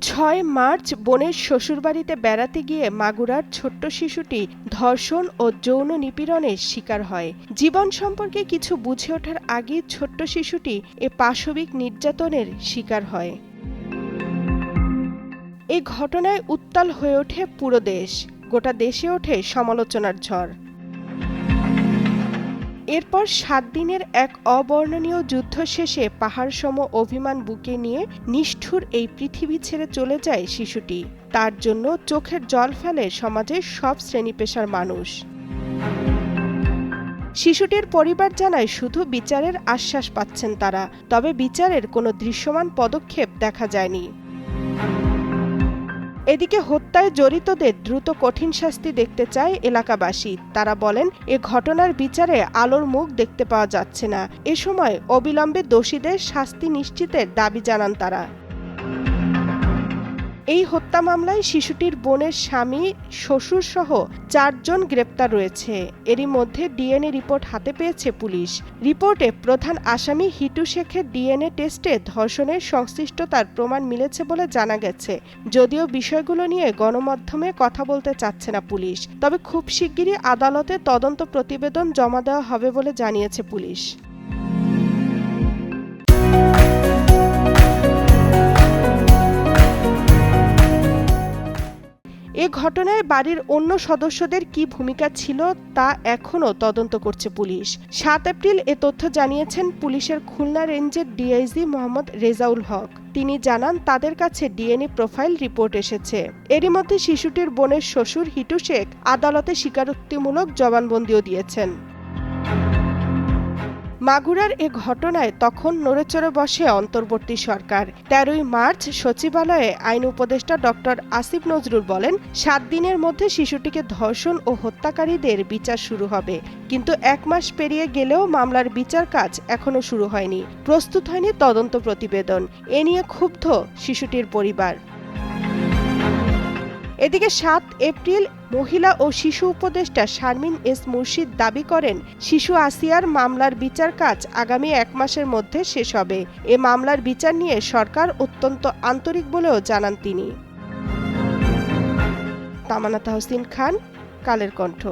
ছয় মার্চ বোনের শ্বশুরবাড়িতে বেড়াতে গিয়ে মাগুরার ছোট্ট শিশুটি ধর্ষণ ও যৌন নিপীড়নের শিকার হয়। জীবন সম্পর্কে কিছু বুঝে ওঠার আগে ছোট্ট শিশুটি এ পাশবিক নির্যাতনের শিকার হয়। এই ঘটনায় উত্তাল হয়ে ওঠে পুরো দেশ। গোটা দেশে ওঠে সমালোচনার ঝড়। এরপর সাত দিনের এক অবর্ণনীয় যুদ্ধ শেষে পাহাড়সম অভিমান বুকে নিয়ে নিষ্ঠুর এই পৃথিবী ছেড়ে চলে যায় শিশুটি। তার জন্য চোখের জল ফেলে সমাজের সব শ্রেণি পেশার মানুষ। শিশুটির পরিবার জানায় শুধু বিচারের আশ্বাস পাচ্ছেন তারা, তবে বিচারের কোনো দৃশ্যমান পদক্ষেপ দেখা যায়নি। এদিকে হত্যায় জড়িতদের দ্রুত কঠিন শাস্তি দেখতে চায় এলাকাবাসী। তারা বলেন, এ ঘটনার বিচারে আলোর মুখ দেখতে পাওয়া যাচ্ছে না। এ সময় অবিলম্বে দোষীদের শাস্তি নিশ্চিতের দাবি জানান তারা। এই হত্যা মামলায় শিশুটির বোনের স্বামী, শ্বশুর সহ চারজন গ্রেপ্তার রয়েছে। এরই মধ্যে ডিএনএ রিপোর্ট হাতে পেয়েছে পুলিশ। রিপোর্টে প্রধান আসামি হিটু শেখের ডিএনএ টেস্টে ধর্ষণের সংশ্লিষ্টতার প্রমাণ মিলেছে বলে জানা গেছে। যদিও বিষয়গুলো নিয়ে গণমাধ্যমে কথা বলতে চাচ্ছে না পুলিশ, তবে খুব শিগগিরই আদালতে তদন্ত প্রতিবেদন জমা দেওয়া হবে বলে জানিয়েছে পুলিশ। ঘটনায় বাড়ির অন্য সদস্যদের কি ভূমিকা ছিল তা এখনও তদন্ত করছে পুলিশ। সাত এপ্রিল এ তথ্য জানিয়েছেন পুলিশের খুলনা রেঞ্জের ডিআইজি মোহাম্মদ রেজাউল হক। তিনি জানান, তাদের কাছে ডিএনএ প্রোফাইল রিপোর্ট এসেছে। এরই মধ্যে শিশুটির বোনের শ্বশুর হিটু শেখ আদালতে স্বীকারোক্তিমূলক জবানবন্দিও দিয়েছেন। মাগুরার এ ঘটনায় তখন নড়েচড়ে বসে অন্তর্বর্তী সরকার। তেরোই মার্চ সচিবালয়ে আইন উপদেষ্টা ডক্টর আসিফ নজরুল বলেন, সাত দিনের মধ্যে শিশুটিকে ধর্ষণ ও হত্যাকারীদের বিচার শুরু হবে। কিন্তু এক মাস পেরিয়ে গেলেও মামলার বিচার কাজ এখনও শুরু হয়নি। প্রস্তুত হয়নি তদন্ত প্রতিবেদন। এ নিয়ে ক্ষুব্ধ শিশুটির পরিবার। এদিকে সাত এপ্রিল মহিলা ও শিশু উপদেষ্টা শারমিন এস মুর্শিদ দাবি করেন, শিশু আসিয়ার মামলার বিচার কাজ আগামী এক মাসের মধ্যে শেষ হবে। এ মামলার বিচার নিয়ে সরকার অত্যন্ত আন্তরিক বলেও জানান তিনি। তামানা তাহসিন খান, কালের কণ্ঠ।